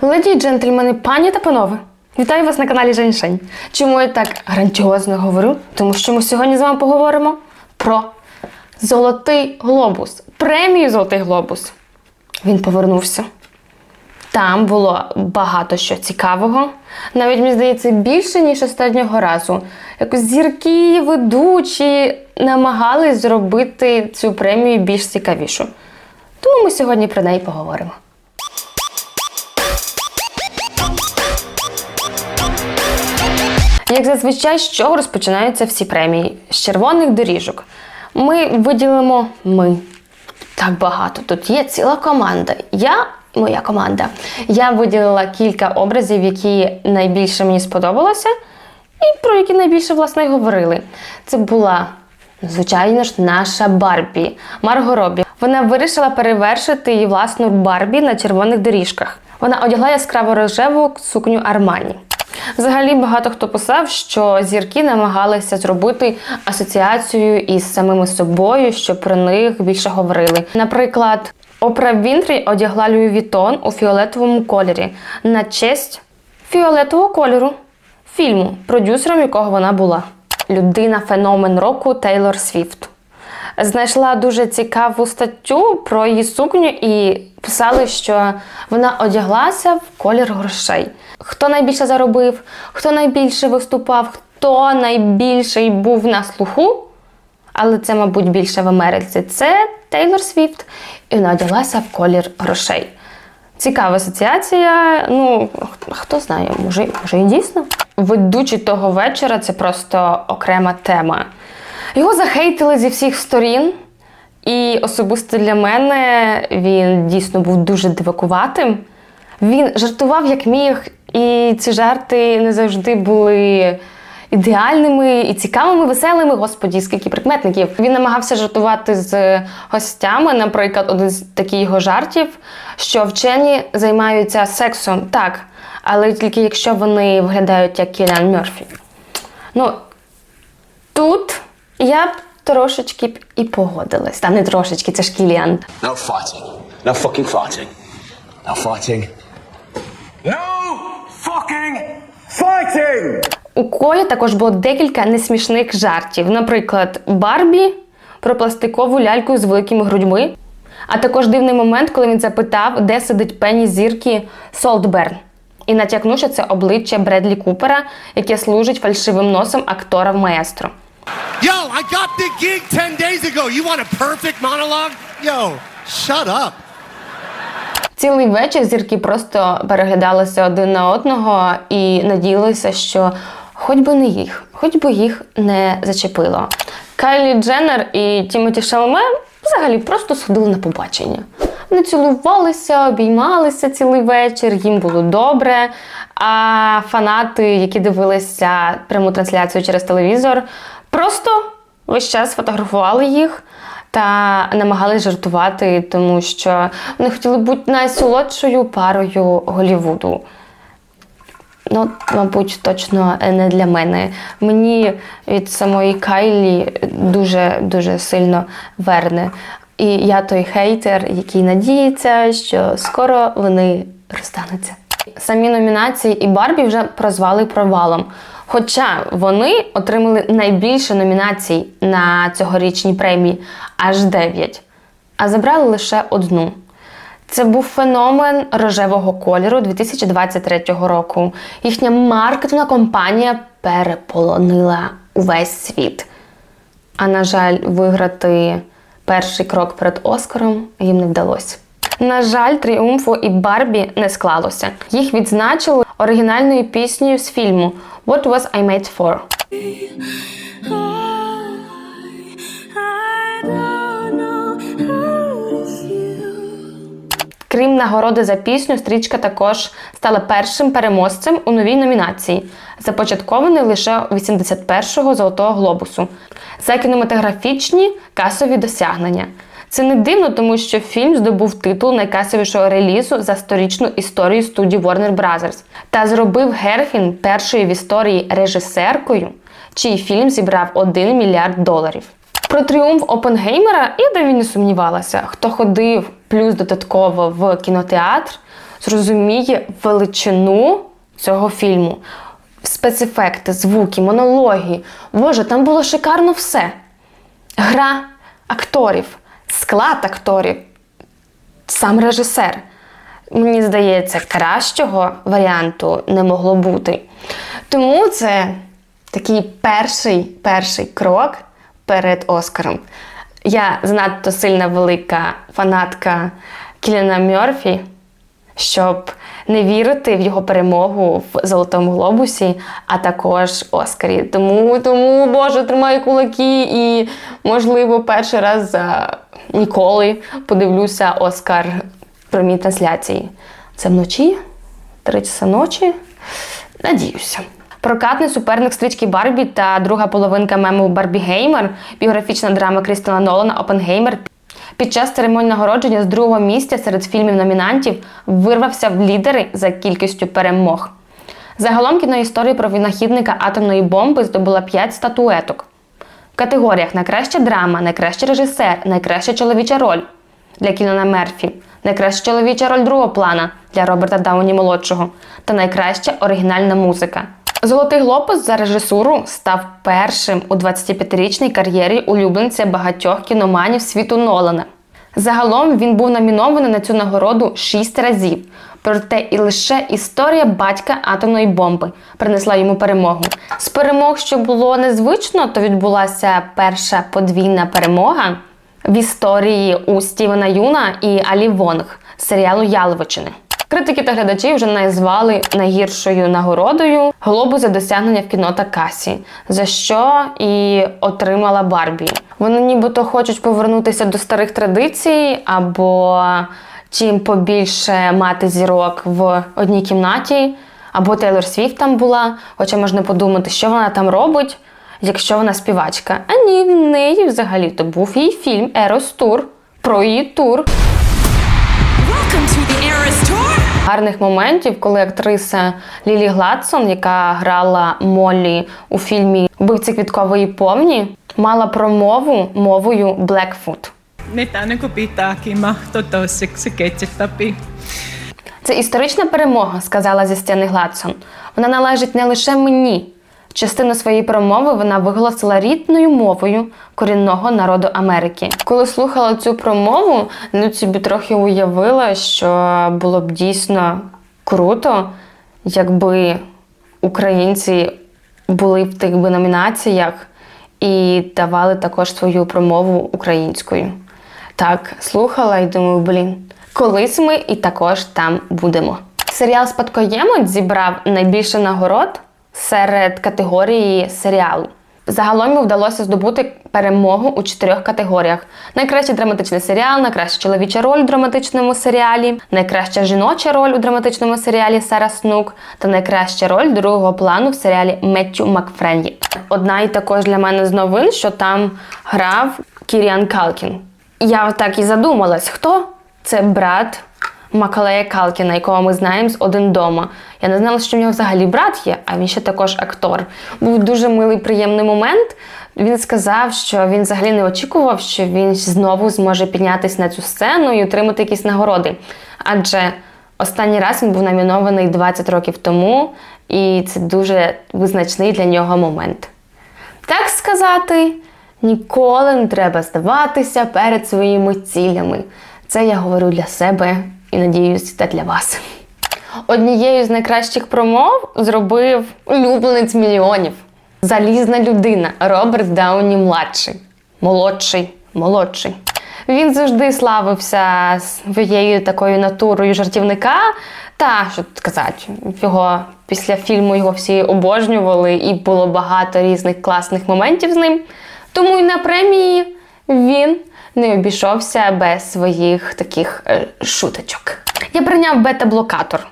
Леді джентльмени, пані та панове, вітаю вас на каналі Женьшень. Чому я так грандіозно говорю? Тому що ми сьогодні з вами поговоримо про Золотий глобус, премію Золотий глобус. Він повернувся. Там було багато що цікавого. Навіть, мені здається, більше, ніж останнього разу. Якось зірки, ведучі намагались зробити цю премію більш цікавішу. Тому ми сьогодні про неї поговоримо. Як зазвичай, з чого розпочинаються всі премії? З червоних доріжок. Ми виділимо ми. Так багато. Тут є ціла команда. Я, моя команда, я виділила кілька образів, які найбільше мені сподобалося, і про які найбільше власне говорили. Це була, звичайно ж, наша Барбі Марго Робі. Вона вирішила перевершити її власну Барбі на червоних доріжках. Вона одягла яскраво рожеву сукню Армані. Взагалі багато хто писав, що зірки намагалися зробити асоціацію із самими собою, щоб про них більше говорили. Наприклад, Опра Вінфрі одягла Льюі Вітон у фіолетовому кольорі на честь фіолетового кольору фільму, продюсером якого вона була. Людина феномен року Тейлор Свіфт. Знайшла дуже цікаву статтю про її сукню і писали, що вона одяглася в колір грошей. Хто найбільше заробив, хто найбільше виступав, хто найбільший був на слуху, але це, мабуть, більше в Америці. Це Тейлор Свіфт, і вона одяглася в колір грошей. Цікава асоціація. Ну, хто знає, може, може і дійсно. Ведучий того вечора це просто окрема тема. Його захейтили зі всіх сторін, і особисто для мене він дійсно був дуже дивакуватим. Він жартував як міг, і ці жарти не завжди були ідеальними і цікавими, веселими. Господі, скільки прикметників. Він намагався жартувати з гостями. Наприклад, один з таких його жартів, що вчені займаються сексом, так, але тільки якщо вони виглядають як Кіліан Мерфі. Ну, тут я б трошечки б і погодилась. Та не трошечки, це ж Кіліан. No fighting. No fucking fighting. No fighting. No fucking fighting! У Кої також було декілька несмішних жартів. Наприклад, Барбі про пластикову ляльку з великими грудьми. А також дивний момент, коли він запитав, де сидить пені зірки Солтберн. І натякнув, що це обличчя Бредлі Купера, яке служить фальшивим носом актора в маестро. Yo, I got the gig 10 days ago. You want a perfect monologue? Yo, shut up. Цілий вечір зірки просто переглядалися один на одного і надіялися, що хоч би не їх, хоч би їх не зачепило. Кайлі Дженнер і Тімоті Шалме взагалі просто сходили на побачення. Вони цілувалися, обіймалися цілий вечір, їм було добре. А фанати, які дивилися пряму трансляцію через телевізор, просто весь час фотографували їх та намагались жартувати, тому що вони хотіли бути найсолодшою парою Голівуду. Ну, мабуть, точно не для мене. Мені від самої Кайлі дуже дуже сильно верне. І я той хейтер, який надіється, що скоро вони розстануться. Самі номінації і Барбі вже прозвали провалом. Хоча вони отримали найбільше номінацій на цьогорічній премії аж 9, а забрали лише одну. Це був феномен рожевого кольору 2023 року. Їхня маркетинга компанія переполонила увесь світ. А на жаль, виграти перший крок перед Оскаром їм не вдалося. На жаль, тріумфу і Барбі не склалося. Їх відзначили оригінальною піснею з фільму What Was I Made For. Крім нагороди за пісню, стрічка також стала першим переможцем у новій номінації, започаткований лише 81-го Золотого глобусу за кінематографічні касові досягнення. Це не дивно, тому що фільм здобув титул найкасовішого релізу за сторічну історію студії Warner Bros. та зробив Герфін першою в історії режисеркою, чий фільм зібрав 1 мільярд доларів. Про тріумф Опенгеймера я навіть не сумнівалася. Хто ходив плюс додатково в кінотеатр, зрозуміє величину цього фільму. Спецефекти, звуки, монологи. Боже, там було шикарно все. Гра акторів, склад акторів, сам режисер. Мені здається, кращого варіанту не могло бути. Тому це такий перший, перший крок перед Оскаром. Я занадто сильна велика фанатка Кіліна Мьорфі, щоб не вірити в його перемогу в Золотому глобусі, а також Оскарі. Тому, тому Боже, тримаю кулаки і, можливо, перший раз за ніколи подивлюся Оскар прямій трансляції. Це вночі, три часа ночі. Надіюся. Прокатний суперник стрічки Барбі та друга половинка мему Барбі Геймер, біографічна драма Крістона Нолана Опенгеймер під час церемонії нагородження з другого місця серед фільмів номінантів вирвався в лідери за кількістю перемог. Загалом кіноісторія про винахідника атомної бомби здобула 5 статуеток. Категоріях найкраща драма, найкращий режисер, найкраща чоловіча роль для Кіліана Мерфі, найкраща чоловіча роль другого плана для Роберта Дауні молодшого та найкраща оригінальна музика. Золотий глобус за режисуру став першим у 25-річній кар'єрі улюбленця багатьох кіноманів світу Нолана. Загалом він був номінований на цю нагороду шість разів. Проте і лише історія батька атомної бомби принесла йому перемогу. З перемог, що було незвично, то відбулася перша подвійна перемога в історії у Стівена Юна і Алі Вонг серіалу Яловичини. Критики та глядачі вже назвали найгіршою нагородою глобус за досягнення в кіно та касі, за що і отримала Барбі. Вони нібито хочуть повернутися до старих традицій або чим побільше мати зірок в одній кімнаті, або Тейлор Свіфт там була. Хоча можна подумати, що вона там робить, якщо вона співачка. А ні, в неї взагалі-то був її фільм Ерос Тур про її тур. Гарних моментів, коли актриса Лілі Гладсон, яка грала Моллі у фільмі Вбивці квіткової повні, мала промову мовою Blackfoot. Mitä niin pitääkin mahto toiseksi ketsettäpi. Це історична перемога, сказала зі сцени Гладсон. Вона належить не лише мені. Частину своєї промови вона виголосила рідною мовою корінного народу Америки. Коли слухала цю промову, ну собі трохи уявила, що було б дійсно круто, якби українці були в тих би номінаціях і давали також свою промову українською. Так, слухала і думаю, блін, колись ми і також там будемо. Серіал Спадкоємець зібрав найбільше нагород серед категорії серіалу. Загалом йому вдалося здобути перемогу у чотирьох категоріях: найкращий драматичний серіал, найкраща чоловіча роль у драматичному серіалі, найкраща жіноча роль у драматичному серіалі Сара Снук та найкраща роль другого плану в серіалі Меттю Макфренді. Одна і також для мене з новин, що там грав Кіріан Калкін. Я так і задумалась, хто це брат Макалея Калкіна, якого ми знаємо з один дома. Я не знала, що в нього взагалі брат є, а він ще також актор. Був дуже милий, приємний момент. Він сказав, що він взагалі не очікував, що він знову зможе піднятися на цю сцену і отримати якісь нагороди. Адже останній раз він був номінований 20 років тому, і це дуже визначний для нього момент. Так сказати, ніколи не треба здаватися перед своїми цілями. Це я говорю для себе і надіюсь, та для вас. Однією з найкращих промов зробив улюбленець мільйонів. Залізна людина Роберт Дауні младший. Молодший, молодший. Він завжди славився своєю такою натурою жартівника. Та що тут казати, його після фільму його всі обожнювали, і було багато різних класних моментів з ним. Тому й на премії він не обійшовся без своїх таких е, шуточок. Я прийняв бета-блокатор.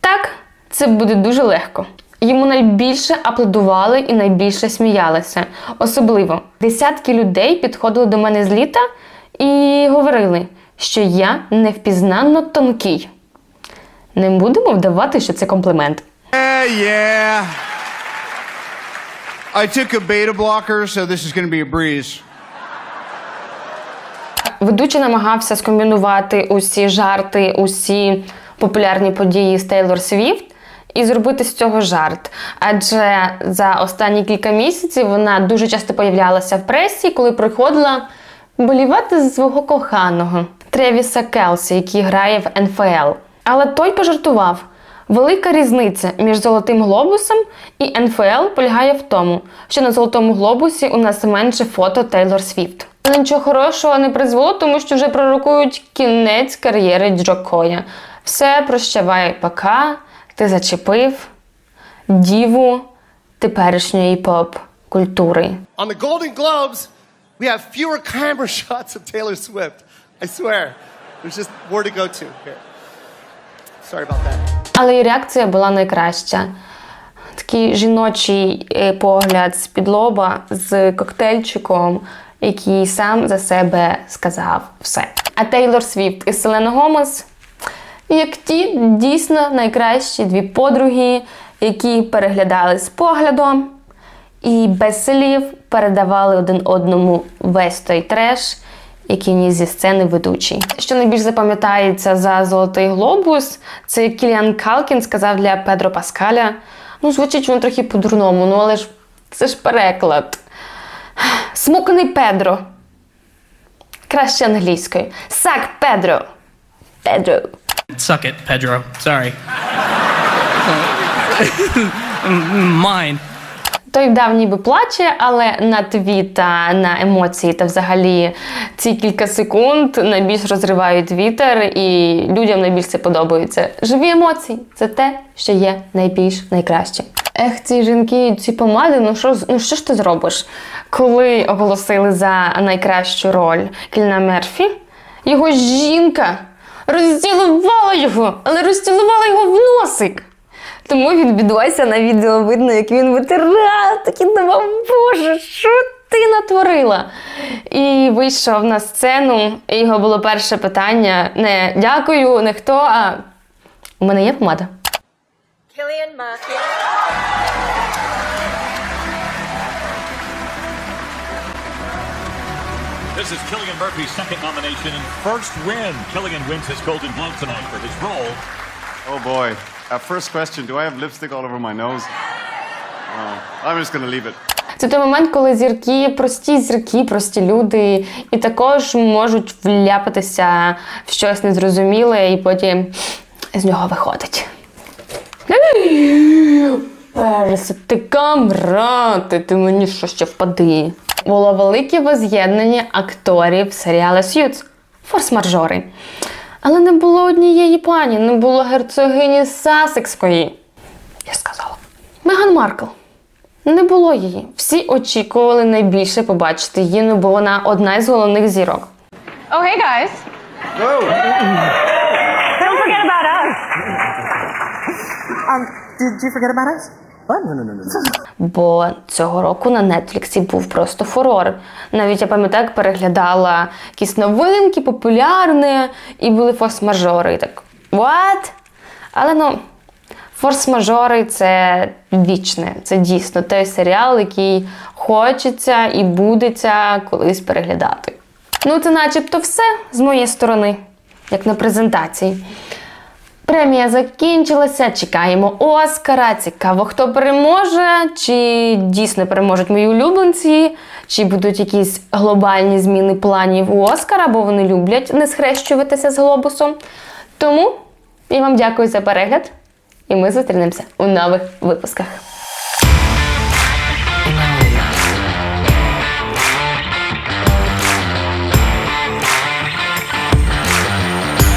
Так, це буде дуже легко. Йому найбільше аплодували і найбільше сміялися. Особливо десятки людей підходили до мене з літа і говорили, що я невпізнанно тонкий. Не будемо вдавати, що це комплімент. Yeah, yeah. I took a beta blocker, so this is going to be a breeze. Ведучий намагався скомбінувати усі жарти, усі популярні події з Тейлор Свіфт і зробити з цього жарт. Адже за останні кілька місяців вона дуже часто появлялася в пресі, коли приходила болівати за свого коханого Тревіса Келсі, який грає в НФЛ. Але той пожартував. Велика різниця між золотим глобусом і НФЛ полягає в тому, що на золотому глобусі у нас менше фото Тейлор Свіфт. Але нічого хорошого не призвело, тому що вже пророкують кінець кар'єри Джо Коя. Все прощавай, пока, ти зачепив діву теперішньої поп-культури. On the Golden Globes, we have fewer camera shots of Taylor Swift. I swear. There's just more to go to here. Але і реакція була найкраща. Такий жіночий е, погляд з під лоба з коктейльчиком, який сам за себе сказав все. А Тейлор Свіфт і Селена Гомес, як ті дійсно найкращі дві подруги, які переглядали з поглядом і без слів передавали один одному весь той треш, який ніс зі сцени ведучий. Що найбільш запам'ятається за Золотий глобус, це Кіліан Калкін сказав для Педро Паскаля. Ну, звучить він трохи по-дурному, ну але ж це ж переклад. Смуканий Педро. Краще англійською. Сак Педро. Педро. Suck it, Pedro. Sorry. Mine. Той вдав ніби плаче, але на твіт та на емоції та взагалі ці кілька секунд найбільш розривають вітер, і людям найбільш це подобається. Живі емоції це те, що є найбільш найкраще. Ех, ці жінки, ці помади, ну що, ну що ж ти зробиш? Коли оголосили за найкращу роль Кільна Мерфі, його жінка розцілувала його, але розцілувала його в носик. Тому він відвайся на відео видно, як він витирав, такий думав, боже, що ти натворила? І вийшов на сцену, і його було перше питання: не дякую, не хто, а у мене є помада. Killian Murphy. This is Killian Murphy's second nomination and first win. Killian wins his Golden Globe tonight for his role. Oh boy. Uh, first question Do I have lipstick all over my nose? Oh, I'm just to leave it. Це той момент, коли зірки, прості зірки, прості люди, і також можуть вляпатися в щось незрозуміле, і потім з нього виходить. Пересити камрати, ти мені що ще впади. Було велике воз'єднання акторів серіалу Сьюз форс-мажори. Але не було однієї пані, не було герцогині Сасекської. Я сказала. Меган Маркл. Не було її. Всі очікували найбільше побачити її, ну бо вона одна із головних зірок. Oh, hey guys. Don't forget about us. Бо цього року на Нетфліксі був просто фурор. Навіть я пам'ятаю, як переглядала якісь новинки, популярні, і були форс-мажори. І так, what? Але ну, форс-мажори це вічне. Це дійсно той серіал, який хочеться і будеться колись переглядати. Ну, це начебто все з моєї сторони, як на презентації. Премія закінчилася, чекаємо Оскара. Цікаво, хто переможе, чи дійсно переможуть мої улюбленці, чи будуть якісь глобальні зміни планів у Оскара, бо вони люблять не схрещуватися з глобусом. Тому я вам дякую за перегляд, і ми зустрінемося у нових випусках.